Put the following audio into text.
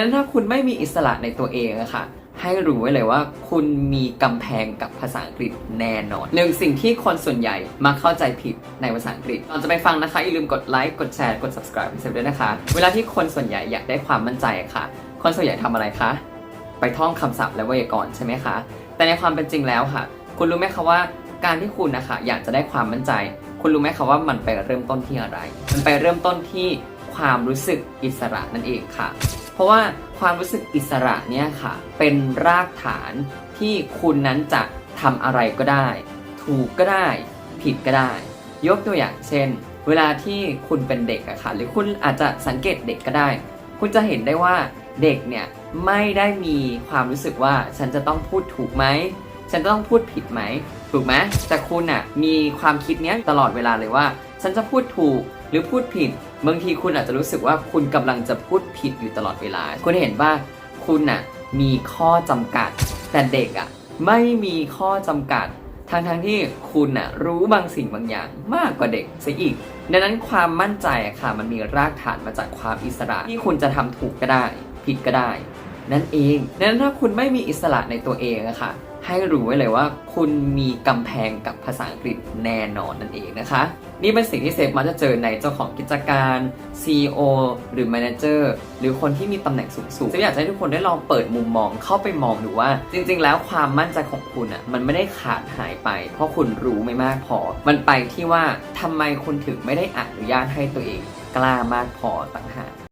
นั้นถ้าคุณไม่มีอิสระในตัวเองอะค่ะให้รู้ไว้เลยว่าคุณมีกำแพงกับภาษาอังกฤษแน่นอนหนึ่งสิ่งที่คนส่วนใหญ่มาเข้าใจผิดในภาษาอังกฤษก่อนจะไปฟังนะคะ อย่าลืมกดไลค์กดแชร์กด subscribe ให้เซฟด้วยนะคะ เวลาที่คนส่วนใหญ่อยากได้ความมั่นใจอะค่ะ คนส่วนใหญ่ทำอะไรคะ ไปท่องคำศัพท์และไวยากรณ์ใช่ไหมคะ แต่ในความเป็นจริงแล้วค่ะ คุณรู้ไหมคะว่าการที่คุณนะคะอยากจะได้ความมั่นใจ คุณรู้ไหมคะว่ามันไปเริ่มต้นที่อะไร มันไปเริ่มต้นที่ ความรู้สึกอิสระนั่นเองค่ะ เพราะว่าความรู้สึกอิสระเนี่ยค่ะ เป็นรากฐานที่คุณนั้นจะทำอะไรก็ได้ ถูกก็ได้ ผิดก็ได้ ยกตัวอย่างเช่น เวลาที่คุณเป็นเด็กอะค่ะ หรือคุณอาจจะสังเกตเด็กก็ได้ คุณจะเห็นได้ว่าเด็กเนี่ยไม่ได้มีความรู้สึกว่าฉันจะต้องพูดถูกไหม ฉันจะต้องพูดผิดไหม ถูกไหมแต่คุณอะมีความคิดเนี้ยตลอดเวลาเลยว่า ฉันจะพูดถูก หรือพูดผิดบางทีคุณอาจจะรู้สึกว่าคุณกำลังจะพูดผิดอยู่ตลอดเวลา คุณเห็นว่าคุณน่ะมีข้อจำกัด แต่เด็กอะไม่มีข้อจำกัดทั้งทั้งๆที่คุณน่ะรู้บางสิ่งบางอย่างมากกว่าเด็กซะอีก ดังนั้นความมั่นใจอะค่ะมันมีรากฐานมาจากความอิสระที่คุณจะทำถูกก็ได้ ผิดก็ได้ นั่นเองดังนั้นถ้าคุณไม่มีอิสระในตัวเองอะค่ะให้รู้ไว้เลยว่า คุณมีกำแพงกับภาษาอังกฤษแน่นอนนั่นเองนะคะ นี่เป็นสิ่งที่เซฟมักจะเจอในเจ้าของกิจการ CEO หรือ Manager หรือคนที่มีตำแหน่งสูงๆเซฟอยากให้ทุกคนได้ลองเปิดมุมมองเข้าไปมองดูว่า จริง ๆ แล้วความมั่นใจของคุณอะมันไม่ได้ขาดหายไป เพราะคุณรู้ไม่มากพอ มันไปที่ว่าทำไมคุณถึงไม่ได้อนุญาตให้ตัวเอง กล้ามากพอต่างหาก